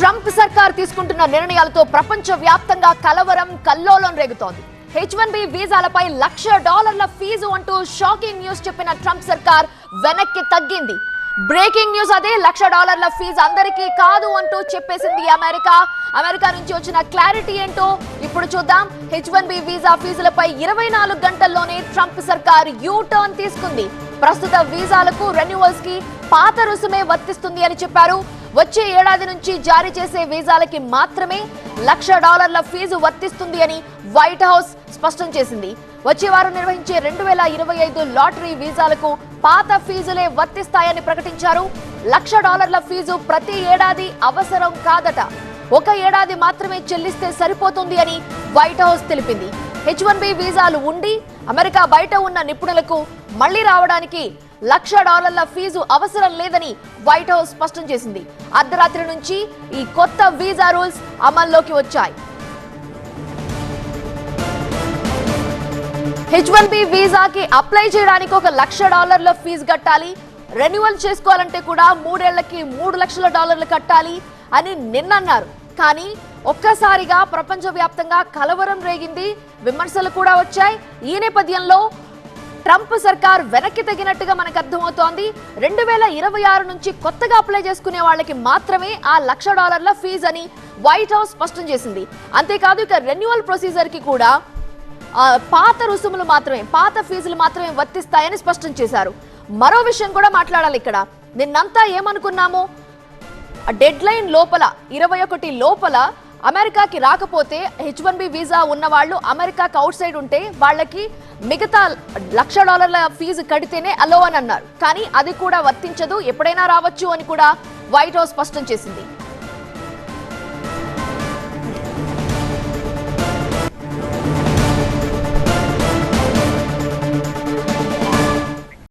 Trump సర్కార్ తీసుకుంటున్న నిర్ణయాలతో ప్రపంచ వ్యాప్తంగా కలవరం కల్లోలం రేగుతోంది. హెచ్ వన్ బి వీసాలపై లక్ష డాలర్ల ఫీజు అంటూ షాకింగ్ న్యూస్ చెప్పిన ట్రంప్ సర్కార్ వెనక్కి తగ్గింది. బ్రేకింగ్ న్యూస్ అదే లక్ష డాలర్ల ఫీజు అందరికీ కాదు అంటూ చెప్పేసింది అమెరికా. అమెరికా నుంచి వచ్చిన క్లారిటీ ఏంటో ఇప్పుడు చూద్దాం. హెచ్ వన్ బి వీసా ఫీజులపై ఇరవై నాలుగు గంటల్లోనే ట్రంప్ సర్కార్ యూ టర్న్ తీసుకుంది. ప్రస్తుత వీసాలకు రెన్యువల్స్కి పాత రుసుమే వర్తిస్తుంది అని చెప్పారు. వచ్చే ఏడాది నుంచి జారీ చేసే వీసాలకి మాత్రమే లక్ష డాలర్ల ఫీజు వర్తిస్తుంది అని వైట్ హౌస్ స్పష్టం చేసింది. వచ్చే వారం నిర్వహించే రెండు వేల ఇరవై ఐదు లాటరీ వీసాలకు పాత ఫీజులే వర్తిస్తాయని ప్రకటించారు. లక్ష డాలర్ల ఫీజు ప్రతి ఏడాది అవసరం కాదట. ఒక ఏడాది మాత్రమే చెల్లిస్తే సరిపోతుంది అని వైట్ హౌస్ తెలిపింది. హెచ్ వన్ బి వీసాలు ఉండి అమెరికా బయట ఉన్న నిపుణులకు మళ్ళీ రావడానికి లక్ష డాలర్ల ఫీజు అవసరం లేదని వైట్ హౌస్ స్పష్టం చేసింది. అర్ధరాత్రి నుంచి ఈ కొత్త వీసా రూల్స్ అమల్లోకి వచ్చాయి. హెచ్ వన్ బి వీసాకి అప్లై చేయడానికి ఒక లక్ష డాలర్ల ఫీజు కట్టాలి. రెన్యువల్ చేసుకోవాలంటే కూడా మూడేళ్ళకి మూడు లక్షల డాలర్లు కట్టాలి అని నిన్న అన్నారు కానీ ఒక్కసారిగా ప్రపంచవ్యాప్తంగా కలవరం రేగింది. విమర్శలు కూడా వచ్చాయి. ఈ నేపథ్యంలో ట్రంప్ సర్కార్ వెనక్కి తగినట్టుగా మనకు అర్థమవుతోంది. రెండు వేల ఇరవై ఆరు నుంచి కొత్తగా అప్లై చేసుకునే వాళ్ళకి మాత్రమే ఆ లక్ష డాలర్ల ఫీజు అని వైట్ హౌస్ స్పష్టం చేసింది. అంతేకాదు ఇక రెన్యువల్ ప్రొసీజర్కి కూడా పాత రుసుములు మాత్రమే పాత ఫీజులు మాత్రమే వర్తిస్తాయని స్పష్టం చేశారు. మరో విషయం కూడా మాట్లాడాలి ఇక్కడ. నిన్నంతా ఏమనుకున్నాము? డెడ్ లైన్ లోపల ఇరవై ఒకటి లోపల అమెరికాకి రాకపోతే హెచ్ వన్ బి వీసా ఉన్న వాళ్ళు అమెరికాకి అవుట్ సైడ్ ఉంటే వాళ్ళకి మిగతా లక్ష డాలర్ల ఫీజు కడితేనే అలో అని అన్నారు. కానీ అది కూడా వర్తించదు. ఎప్పుడైనా రావచ్చు అని కూడా వైట్ హౌస్ స్పష్టం చేసింది.